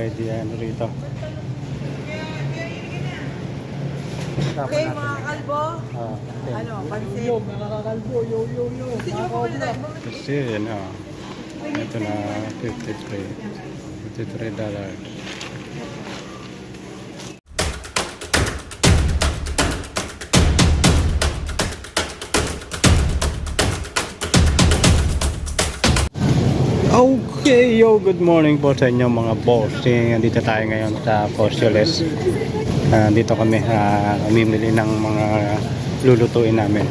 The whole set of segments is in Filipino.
Gulay di ano rito. Okay, mga kalbo. Ah, okay. Ano, pansit. Yo, nakakakalbo, yo, yo, yo. Gusto nyo ulit? Kasi yun, ah. Ito na 53. 53 dollar. Yo, good morning po sa inyo mga boss. Eh, Nandito tayo ngayon sa Postulus. Ah, dito kami uh, mamimili ng mga lulutuin namin.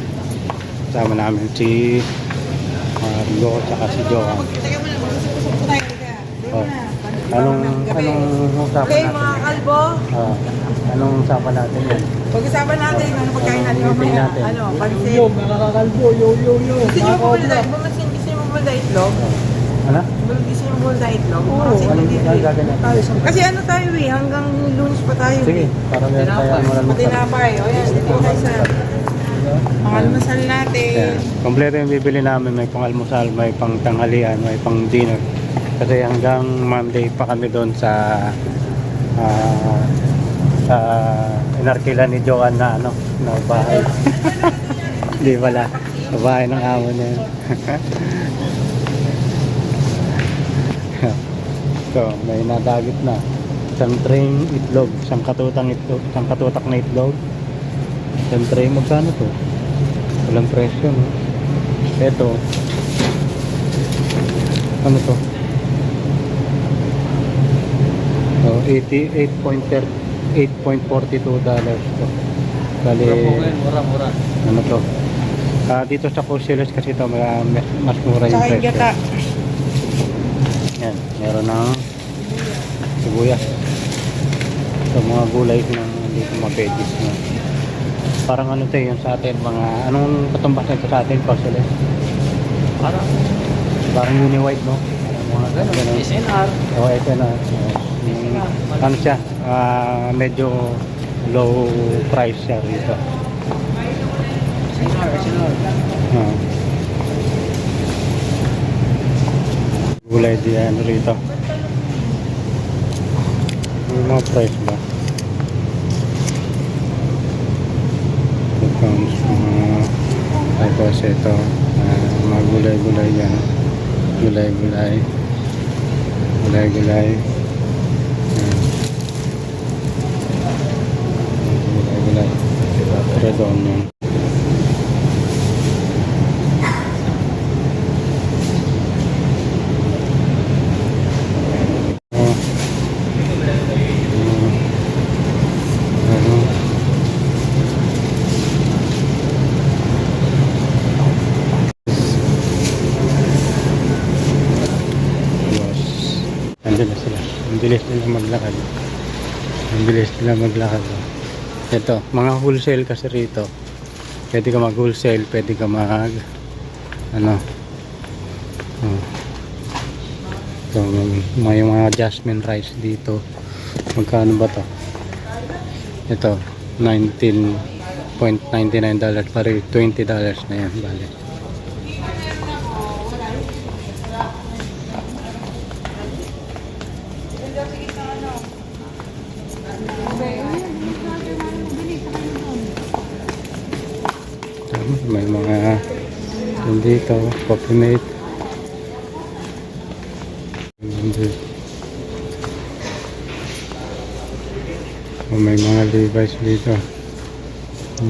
Kasama namin si Marlo at si Johan. Mo. Oh. Anong, anong usapan Okay, natin? mga kalbo. Ah, anong usapan natin yan? Pag-usapan natin ano pagkain natin mamaya. natin? Ano, pansit. Yo, nakakakalbo, yo, yo, yo. Gusto nyo? Nakakakalbo. Bumasin, gusto nyo po ulit itlog? Ano? Gusto nyo po ulit itlog? Oo, Kasi gagawin natin? tayo Kasi ano tayo eh, hanggang lunes pa tayo Sige, eh. para meron tayo Tinapay. mga Pati napay. O yan, dito tayo sa mga almasal natin. Ayan. Kompleto yung bibili namin. May pang almusal, may pang tanghalian, may pang dinner. Kasi hanggang Monday pa kami doon sa ah, sa inarkila ni Joan na ano, na bahay. Hindi pala. Sa bahay ng amo niya. so, may nadagit na. Isang tray itlog, isang katutang itlog, isang katutak na itlog. Isang tray, magkano to? Walang presyo, no? Ito. Ano to? Oh, 88.42 dollars to. Bali, Mura, mura. ano to? Ah, dito sa Courselos kasi ito ma- mas, mura yung Tsaka yung presyo. gata. Yan, meron ng sibuyas. Ito mga gulay na dito mga veggies na. Parang ano to yun sa atin, mga anong katumbas nito sa atin, Courselos? Parang, Parang uni white, no? mga ganun. SNR. O, ito na. Yung, ano siya, ah, medyo low price siya rito. SNR, SNR. Ah. Gulay di ano rito. Yung mga price ba? 2 pounds. Mga, tapos ito, ah, mga gulay-gulay yan. Gulay-gulay. Gulay-gulay. Ayan. Gulay-gulay. Redon yan. Oh. Mm. Ano? Yes. Andun na sila. Ang bilis nila maglakad. Ang bilis nila maglakad. Ito, mga wholesale kasi rito. Pwede ka mag wholesale, pwede ka mag ano. Oh. So, may mga jasmine rice dito. Magkano ba to? Ito, 19.99 dollars. Pari 20 dollars na yan. Bale. May mga dito, coffee mate. Oh, may mga Levi's dito.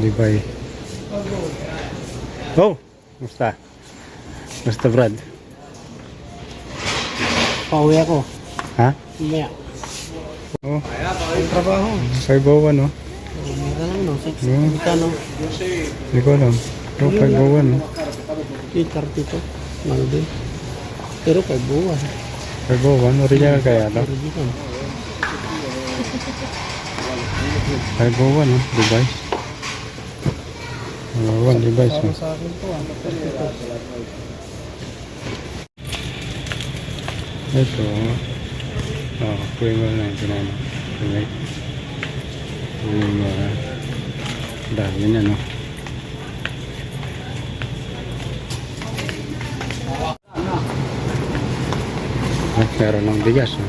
Levi. Oh! Musta? Musta Brad? Pauwi ako. Ha? Mamaya. Oh, trabaho. five oh one. Mura lang no. Six. Hmm. Magkano? Hindi ko alam. Oh, one oh. Titar dito. Mahal din. Pero kay. Five oh one. Original kaya to? Original. Oh one oh. Device. One device. Sa akin to ah. Ito. Oh, na. Okay. Yung mga dami na no. meron ng bigas no?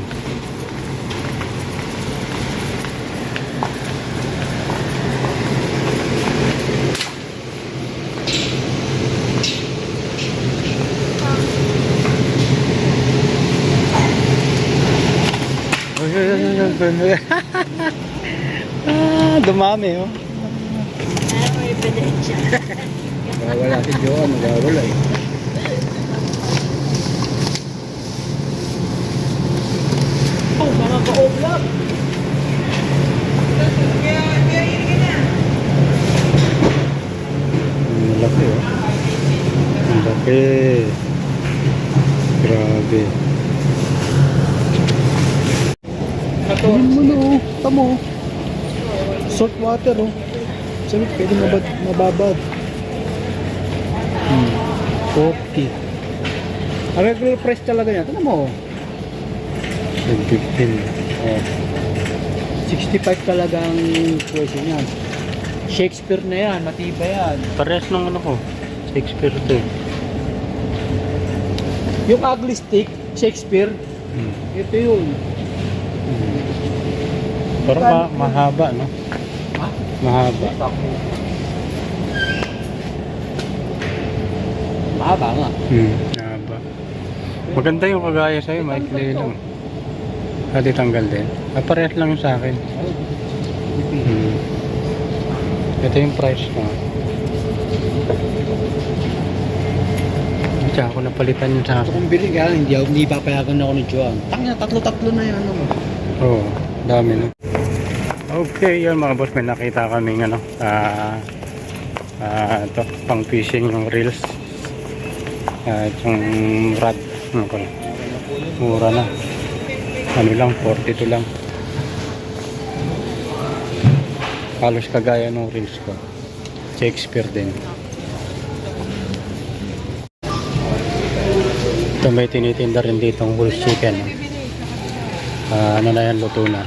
ah, dumami oh. Wala si Joan, wala eh. Oh, mga ka-oblap. Ang laki oh. Ang laki. Grabe. Tingnan mo no, tamo. Salt water oh. Sabi, pwede mabad, mababad. Hmm. Okay. Ang regular price talaga yan. Tignan mo. 15. Oh. 65 talaga ang presyo niyan. Shakespeare na yan, matibay yan. Parehas ng ano ko. Shakespeare to. eh. Yung ugly stick, Shakespeare, Hmm. ito yun. Hmm. Pero ma mahaba no? Ha? Mahaba. Mahaba nga. Hmm. Mahaba. Maganda yung kagaya sa'yo, maikli lang. Pwede tanggal din. Ah, parehas lang yung sa akin. Hmm. Ito yung price ko. Tsaka ako napalitan yung sa akin. kong bili kaya hindi, ako- hindi papayagan ako ni Joan. Tangina, tatlo-tatlo na yan. Ano? Oo, oh, dami na. Okay, yun mga boss, may nakita kaming ano, ah, ah, ito, pang fishing yung reels. Ah, itong rod, ano ko, mura na. Ano lang, 42 lang. Halos kagaya ng reels ko. Shakespeare din. Ito may tinitinda rin dito ang whole chicken. Ah, ano na yan, luto na.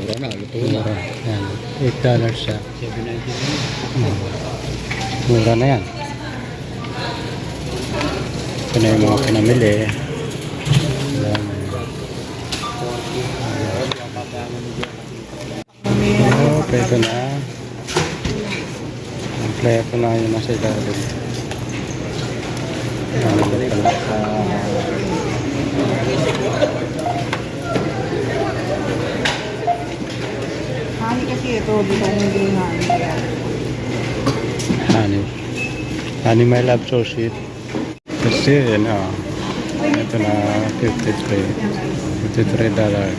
Mura na, luto Mura. Yan. 8 dollars siya. 7.99. Mura na yan. Ito na yung mga pinamili. Wala Oo, pwede na. Kompleto na yung nasa ilalim. Ano ba pala? Honey kasi ito, di ko hindi honey. Kaya, Honey. Honey my love so sweet. Kasi yun ah. Ito na 53. 53 dollars.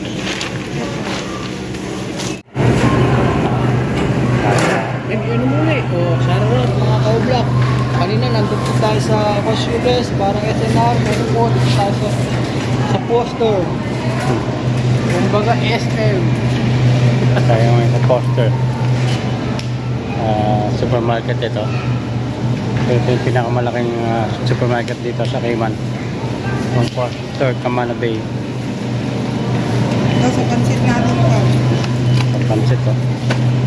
Eh, ano muna eh. Oh, shoutout mga ka-vlog. Kanina nandun po tayo sa Casules, parang SNR, meron po tayo sa, sa poster. Kumbaga SM. Kaya mo yung poster. Ah, supermarket ito. Ito yung pinakamalaking ah, supermarket dito sa Cayman. Yung poster, Camana Bay. ito sa pansit natin ito. Pansit to.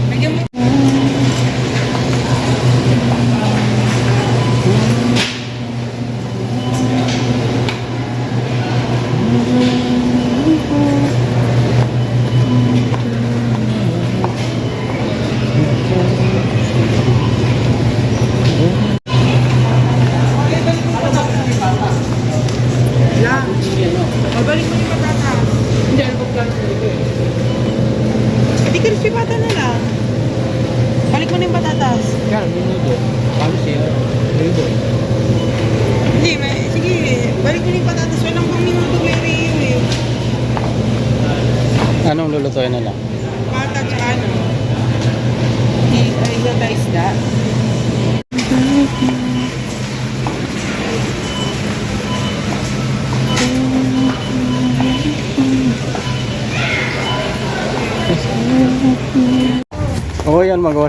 Bigyan mo. Lang. Babalik mo yung patata. Hindi, ano ba plano ko ito eh? Hindi crispy pata na lang. Balik mo na yung patatas. Paano siya? Ribbon. Hindi, may, sige. Balik mo na yung patatas. Walang pang minuto may eh. Anong lulutuin nila? Pata tsaka ano. I- ay, Isda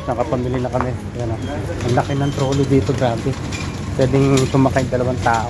boss, nakapamili na kami. Yan, oh. Ang laki ng trolley dito, grabe. Pwedeng sumakay dalawang tao.